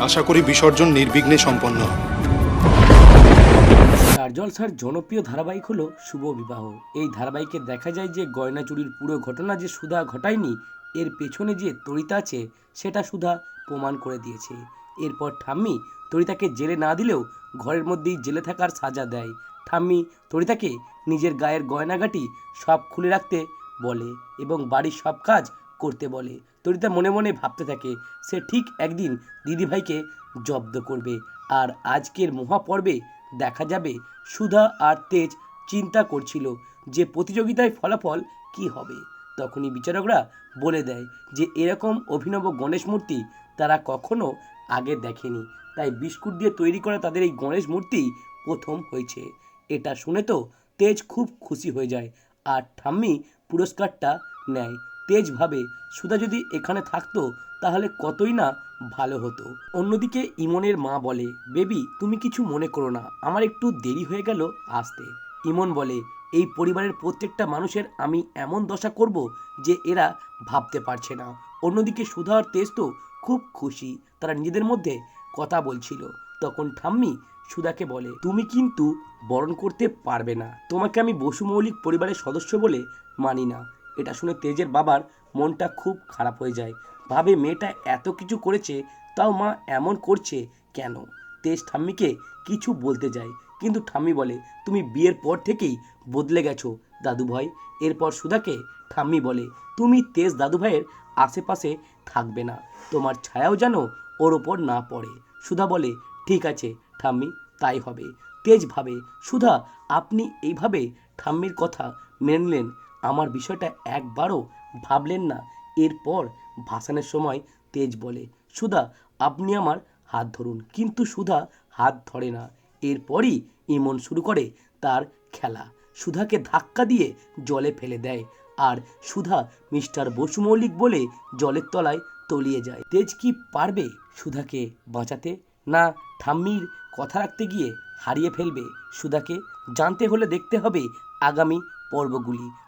আশা করি বিসর্জন নির্বিঘ্নে সম্পন্ন। হবে। জনপ্রিয় ধারাবাহিক হলো শুভ বিবাহ। এই ধারাবাহিকে দেখা যায় যে গয়না চুরির পুরো ঘটনা যে সুধা ঘটায়নি, এর পেছনে যে তরিতা আছে, সেটা সুধা প্রমাণ করে দিয়েছে। এরপর ঠাম্মি তরিতাকে জেলে না দিলেও ঘরের মধ্যেই জেলে থাকার সাজা দেয়। ঠাম্মি তরিতাকে নিজের গায়ের গয়নাগাটি সব খুলে রাখতে বলে এবং বাড়ির সব কাজ করতে বলে। তরিতা মনে মনে ভাবতে থাকে, সে ঠিক একদিন দিদিভাইকে জব্দ করবে। আর আজকের মহাপর্বে দেখা যাবে সুধা আর তেজ চিন্তা করছিল যে প্রতিযোগিতায় ফলাফল কি হবে। তখনই বিচারকরা বলে দেয় যে এরকম অভিনব গণেশ মূর্তি তারা কখনো আগে দেখেনি। তাই বিস্কুট দিয়ে তৈরি করা তাদের এই গণেশ মূর্তি প্রথম হয়েছে। এটা শুনে তো তেজ খুব খুশি হয়ে যায়। আর ঠাম্মি পুরস্কারটা নেয়। তেজ ভাবে সুধা যদি এখানে থাকতো, তাহলে কতই না ভালো হতো। অন্যদিকে ইমনের মা বলে, বেবি, তুমি কিছু মনে করো না, আমার একটু দেরি হয়ে গেল আসতে। ইমন বলে, এই পরিবারের প্রত্যেকটা মানুষের আমি এমন দশা করব যে এরা ভাবতে পারছে না। অন্যদিকে সুধা আর তেজ তো খুব খুশি, তারা নিজেদের মধ্যে কথা বলছিল। তখন ঠাম্মি সুধাকে বলে, তুমি কিন্তু বরণ করতে পারবে না। তোমাকে আমি বসু মৌলিক পরিবারের সদস্য বলে মানি না। এটা শুনে তেজের বাবার মনটা খুব খারাপ হয়ে যায়। ভাবে মেয়েটা এত কিছু করেছে, তাও মা এমন করছে কেন? তেজ ঠাম্মিকে কিছু বলতে যায়, কিন্তু ঠাম্মি বলে, তুমি বিয়ের পর থেকেই বদলে গেছো দাদু ভাই এরপর সুধাকে ঠাম্মি বলে, তুমি তেজ দাদু ভাইয়ের আশেপাশে থাকবে না, তোমার ছায়াও যেন ওর ওপর না পড়ে। সুধা বলে, ঠিক আছে ঠাম্মি, তাই হবে। তেজ ভাবে, সুধা, আপনি এইভাবে ঠাম্মির কথা মেনে নিলেন আমার বিষয়টা একবারও ভাবলেন না। এরপর ভাসানের সময় তেজ বলে, সুধা, আপনি আমার হাত ধরুন। কিন্তু সুধা হাত ধরে না। এরপরই ইমন শুরু করে তার খেলা। সুধাকে ধাক্কা দিয়ে জলে ফেলে দেয় আর সুধা মিস্টার বসু মৌলিক বলে জলের তলায় তলিয়ে যায়। তেজ কি পারবে সুধাকে বাঁচাতে? না, ঠাম্মির কথা রাখতে গিয়ে হারিয়ে ফেলবে। সুধাকে জানতে হলে দেখতে হবে আগামী পর্বগুলি।